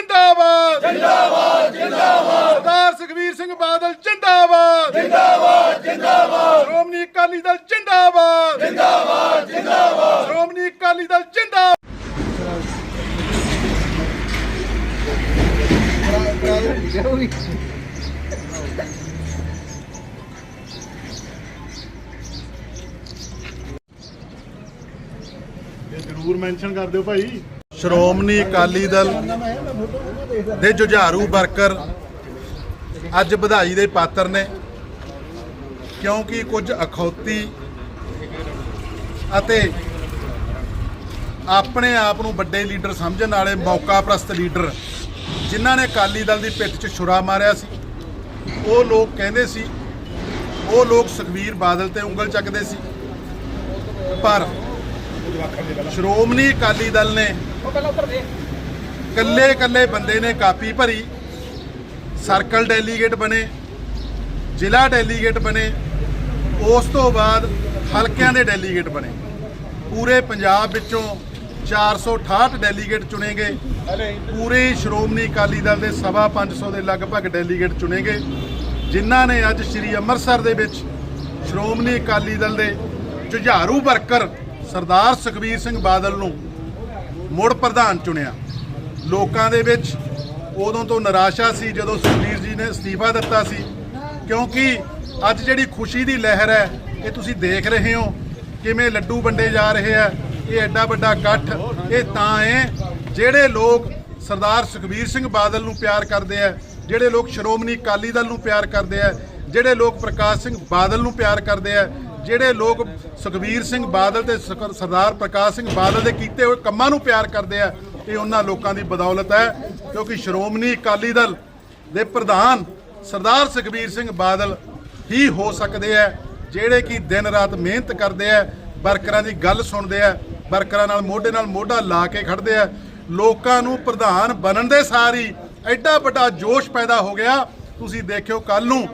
ਜਿੰਦਾਬਾਦ। ਜਿੰਦਾਬਾਦ ਜਿੰਦਾਬਾਦ। ਸਰਦਾਰ ਸੁਖਬੀਰ ਸਿੰਘ ਬਾਦਲ ਜਿੰਦਾਬਾਦ। ਜਿੰਦਾਬਾਦ ਜਿੰਦਾਬਾਦ। ਸ਼੍ਰੋਮਣੀ ਅਕਾਲੀ ਦਲ ਜਿੰਦਾਬਾਦ। ਜਿੰਦਾਬਾਦ ਜਿੰਦਾਬਾਦ। ਸ਼੍ਰੋਮਣੀ ਅਕਾਲੀ ਦਲ ਜਿੰਦਾਬਾਦ। ਇਹ ਜ਼ਰੂਰ ਮੈਂਸ਼ਨ ਕਰ ਦਿਓ ਭਾਈ। ਸ਼੍ਰੋਮਣੀ ਅਕਾਲੀ ਦਲ ਦੇ ਜੁਝਾਰੂ ਵਰਕਰ ਅੱਜ ਵਧਾਈ ਦੇ ਪਾਤਰ ਨੇ, ਕਿਉਂਕਿ ਕੁਝ ਅਖੌਤੀ ਅਤੇ ਆਪਣੇ ਆਪ ਨੂੰ ਵੱਡੇ ਲੀਡਰ ਸਮਝਣ ਵਾਲੇ ਮੌਕਾ ਪ੍ਰਸਤ ਲੀਡਰ ਜਿਨ੍ਹਾਂ ਨੇ ਅਕਾਲੀ ਦਲ ਦੀ ਪਿੱਠ 'ਚ ਛੁਰਾ ਮਾਰਿਆ ਸੀ, ਉਹ ਲੋਕ ਕਹਿੰਦੇ ਸੀ, ਉਹ ਲੋਕ ਸੁਖਬੀਰ ਬਾਦਲ ਤੇ ਉਂਗਲ ਚੱਕਦੇ ਸੀ। ਪਰ ਸ਼੍ਰੋਮਣੀ ਅਕਾਲੀ ਦਲ ਨੇ ਕੱਲੇ ਕੱਲੇ ਬੰਦੇ ਨੇ ਕਾਪੀ ਭਰੀ। ਸਰਕਲ ਡੈਲੀਗੇਟ ਬਣੇ, ਜ਼ਿਲ੍ਹਾ ਡੈਲੀਗੇਟ ਬਣੇ, ਉਸ ਤੋਂ ਬਾਅਦ ਹਲਕਿਆਂ ਦੇ ਡੈਲੀਗੇਟ ਬਣੇ। ਪੂਰੇ ਪੰਜਾਬ ਵਿੱਚੋਂ 468 ਡੈਲੀਗੇਟ ਚੁਣੇ ਗਏ। ਪੂਰੇ ਸ਼੍ਰੋਮਣੀ ਅਕਾਲੀ ਦਲ ਦੇ ਸਵਾ 500 ਦੇ ਲਗਭਗ ਡੈਲੀਗੇਟ ਚੁਣੇ ਗਏ। ਜਿਨ੍ਹਾਂ ਨੇ ਅੱਜ ਸ੍ਰੀ ਅੰਮ੍ਰਿਤਸਰ ਦੇ ਵਿੱਚ ਸ਼੍ਰੋਮਣੀ ਅਕਾਲੀ ਦਲ ਦੇ ਜੁਝਾਰੂ ਵਰਕਰ ਸਰਦਾਰ ਸੁਖਬੀਰ ਸਿੰਘ ਬਾਦਲ ਨੂੰ ਮੁੜ ਪ੍ਰਧਾਨ ਚੁਣਿਆ। ਲੋਕਾਂ ਦੇ ਵਿੱਚ ਉਦੋਂ ਤੋਂ ਨਿਰਾਸ਼ਾ ਸੀ, ਜਦੋਂ ਸੁਖਬੀਰ ਜੀ ਨੇ ਅਸਤੀਫਾ ਦਿੱਤਾ ਸੀ। ਕਿਉਂਕਿ ਅੱਜ ਜਿਹੜੀ ਖੁਸ਼ੀ ਦੀ ਲਹਿਰ ਹੈ, ਇਹ ਤੁਸੀਂ ਦੇਖ ਰਹੇ ਹੋ, ਕਿਵੇਂ ਲੱਡੂ ਵੰਡੇ ਜਾ ਰਹੇ ਆ। ਇਹ ਐਡਾ ਵੱਡਾ ਇਕੱਠ, ਇਹ ਤਾਂ ਹੈ ਜਿਹੜੇ ਲੋਕ ਸਰਦਾਰ ਸੁਖਬੀਰ ਸਿੰਘ ਬਾਦਲ ਨੂੰ ਪਿਆਰ ਕਰਦੇ ਆ, ਜਿਹੜੇ ਲੋਕ ਸ਼੍ਰੋਮਣੀ ਅਕਾਲੀ ਦਲ ਨੂੰ ਪਿਆਰ ਕਰਦੇ ਆ, ਜਿਹੜੇ ਲੋਕ ਪ੍ਰਕਾਸ਼ ਸਿੰਘ ਬਾਦਲ ਨੂੰ ਪਿਆਰ ਕਰਦੇ ਆ ਜਿਹੜੇ ਲੋਕ ਸੁਖਬੀਰ ਸਿੰਘ ਬਾਦਲ ਤੇ ਸੁਖ- ਸਰਦਾਰ ਪ੍ਰਕਾਸ਼ ਸਿੰਘ ਬਾਦਲ ਦੇ ਕੀਤੇ ਹੋਏ ਕੰਮਾਂ ਨੂੰ ਪਿਆਰ ਕਰਦੇ ਆ, ਇਹ ਉਹਨਾਂ ਲੋਕਾਂ ਦੀ ਬਦੌਲਤ ਹੈ, ਕਿਉਂਕਿ ਸ਼੍ਰੋਮਣੀ ਅਕਾਲੀ ਦਲ ਦੇ ਪ੍ਰਧਾਨ ਸਰਦਾਰ ਸੁਖਬੀਰ ਸਿੰਘ ਬਾਦਲ ਹੀ ਹੋ ਸਕਦੇ ਆ, ਜਿਹੜੇ ਕਿ ਦਿਨ ਰਾਤ ਮਿਹਨਤ ਕਰਦੇ ਆ, ਵਰਕਰਾਂ ਦੀ ਗੱਲ ਸੁਣਦੇ ਆ, ਵਰਕਰਾਂ ਨਾਲ ਮੋਢੇ ਨਾਲ ਮੋਢਾ ਲਾ ਕੇ ਖੜਦੇ ਆ। ਲੋਕਾਂ ਨੂੰ ਪ੍ਰਧਾਨ ਬਣਨ ਦੇ ਸਾਰੀ ਐਡਾ ਵੱਡਾ ਜੋਸ਼ ਪੈਦਾ ਹੋ ਗਿਆ। ਤੁਸੀਂ ਦੇਖਿਓ ਕੱਲ ਨੂੰ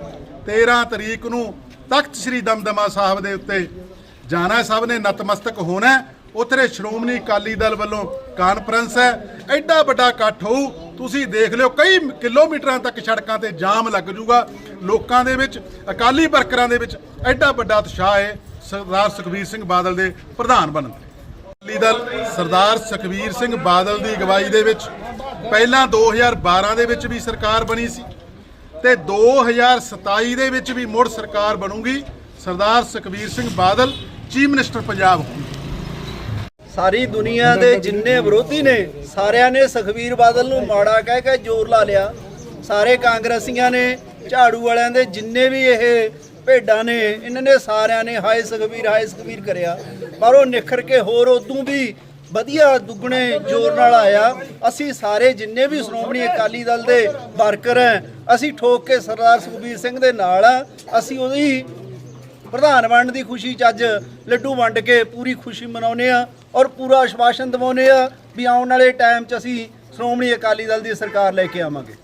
13 ਤਰੀਕ ਨੂੰ ਤਖਤ ਸ੍ਰੀ ਦਮਦਮਾ ਸਾਹਿਬ ਦੇ ਉੱਤੇ ਜਾਣਾ ਸਭ ਨੇ ਨਤਮਸਤਕ ਹੋਣਾ ਹੈ। ਉੱਥੇ ਸ਼੍ਰੋਮਣੀ ਅਕਾਲੀ ਦਲ ਵੱਲੋਂ ਕਾਨਫਰੰਸ ਹੈ। ਐਡਾ ਵੱਡਾ ਇਕੱਠ ਹੋਊ। ਤੁਸੀਂ ਦੇਖ ਲਿਓ, ਕਈ ਕਿਲੋਮੀਟਰਾਂ ਤੱਕ ਸੜਕਾਂ ਤੇ ਜਾਮ ਲੱਗ ਜੂਗਾ। ਲੋਕਾਂ ਦੇ ਵਿੱਚ, ਅਕਾਲੀ ਵਰਕਰਾਂ ਦੇ ਵਿੱਚ ਐਡਾ ਵੱਡਾ ਉਤਸ਼ਾਹ ਹੈ। ਸਰਦਾਰ ਸੁਖਬੀਰ ਸਿੰਘ ਬਾਦਲ ਦੇ ਪ੍ਰਧਾਨ ਬਣਨ ਤੇ। ਅਕਾਲੀ ਦਲ ਸਰਦਾਰ ਸੁਖਬੀਰ ਸਿੰਘ ਬਾਦਲ ਦੀ ਅਗਵਾਈ ਦੇ ਵਿੱਚ ਪਹਿਲਾਂ 2012 ਦੇ ਵਿੱਚ ਵੀ ਸਰਕਾਰ ਬਣੀ ਸੀ। ਤੇ 2027 ਦੇ ਵਿੱਚ ਵੀ ਮੁੜ ਸਰਕਾਰ ਬਣੂਗੀ। ਸਰਦਾਰ ਸੁਖਬੀਰ ਸਿੰਘ ਬਾਦਲ, ਚੀਫ ਮਿਨਿਸਟਰ ਪੰਜਾਬ ਸਾਰੀ ਦੁਨੀਆ ਦੇ ਜਿੰਨੇ ਵਿਰੋਧੀ ਨੇ, ਸਾਰਿਆਂ ਨੇ ਸੁਖਬੀਰ ਬਾਦਲ ਨੂੰ ਮਾੜਾ ਕਹਿ ਕੇ ਜ਼ੋਰ ਲਾ ਲਿਆ। ਸਾਰੇ ਕਾਂਗਰਸੀਆਂ ਨੇ, ਝਾੜੂ ਵਾਲਿਆਂ ਦੇ ਜਿੰਨੇ ਵੀ ਇਹ ਭੇਡਾਂ ਨੇ, ਇਹਨਾਂ ਨੇ ਸਾਰਿਆਂ ਨੇ ਹਾਏ ਸੁਖਬੀਰ ਹਾਏ ਸੁਖਬੀਰ ਕਰਿਆ। ਪਰ ਉਹ ਨਿਖਰ ਕੇ ਹੋਰ ਉਦੋਂ ਵੀ ਵਧੀਆ ਦੁੱਗਣੇ ਜ਼ੋਰ ਨਾਲ ਆਇਆ। ਅਸੀਂ ਸਾਰੇ ਜਿੰਨੇ ਵੀ ਸ਼੍ਰੋਮਣੀ ਅਕਾਲੀ ਦਲ ਦੇ ਵਰਕਰ ਹੈ, ਅਸੀਂ ਠੋਕ ਕੇ ਸਰਦਾਰ ਸੁਖਬੀਰ ਸਿੰਘ ਦੇ ਨਾਲ ਆ। ਅਸੀਂ ਉਹਦੀ ਪ੍ਰਧਾਨ ਬਣਨ ਦੀ ਖੁਸ਼ੀ 'ਚ ਅੱਜ ਲੱਡੂ ਵੰਡ ਕੇ ਪੂਰੀ ਖੁਸ਼ੀ ਮਨਾਉਂਦੇ ਆ ਔਰ ਪੂਰਾ ਆਸ਼ਵਾਸਨ ਦਿਵਾਉਂਦੇ ਆ ਵੀ ਆਉਣ ਵਾਲੇ ਟਾਈਮ 'ਚ ਅਸੀਂ ਸ਼੍ਰੋਮਣੀ ਅਕਾਲੀ ਦਲ ਦੀ ਸਰਕਾਰ ਲੈ ਕੇ ਆਵਾਂਗੇ।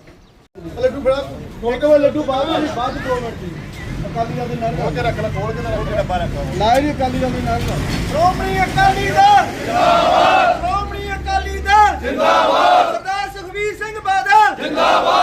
ਲੱਡੂ ਬੜਾ ਖੋਲ ਕੇ ਲੱਡੂ ਬਾਅਦ ਬਾਅਦ ਦੋ ਮਿੰਟ ਅਕਾਲੀ ਦਲ ਦੇ ਨਾਲ ਖੋਲ ਕੇ ਰੱਖ ਲੈ ਖੋਲ ਕੇ ਨਾ ਰੱਖ ਡੱਬਾ ਰੱਖ ਨਾ ਅਕਾਲੀ ਦਲ ਦੇ ਨਾਲ ਸ਼੍ਰੋਮਣੀ ਅਕਾਲੀ ਦਲ! ਜਿੰਦਾਬਾਦ ਸ਼੍ਰੋਮਣੀ ਅਕਾਲੀ ਦਲ! ਜਿੰਦਾਬਾਦ ਸਰਦਾਰ ਸੁਖਬੀਰ ਸਿੰਘ ਬਾਦਲ! ਜਿੰਦਾਬਾਦ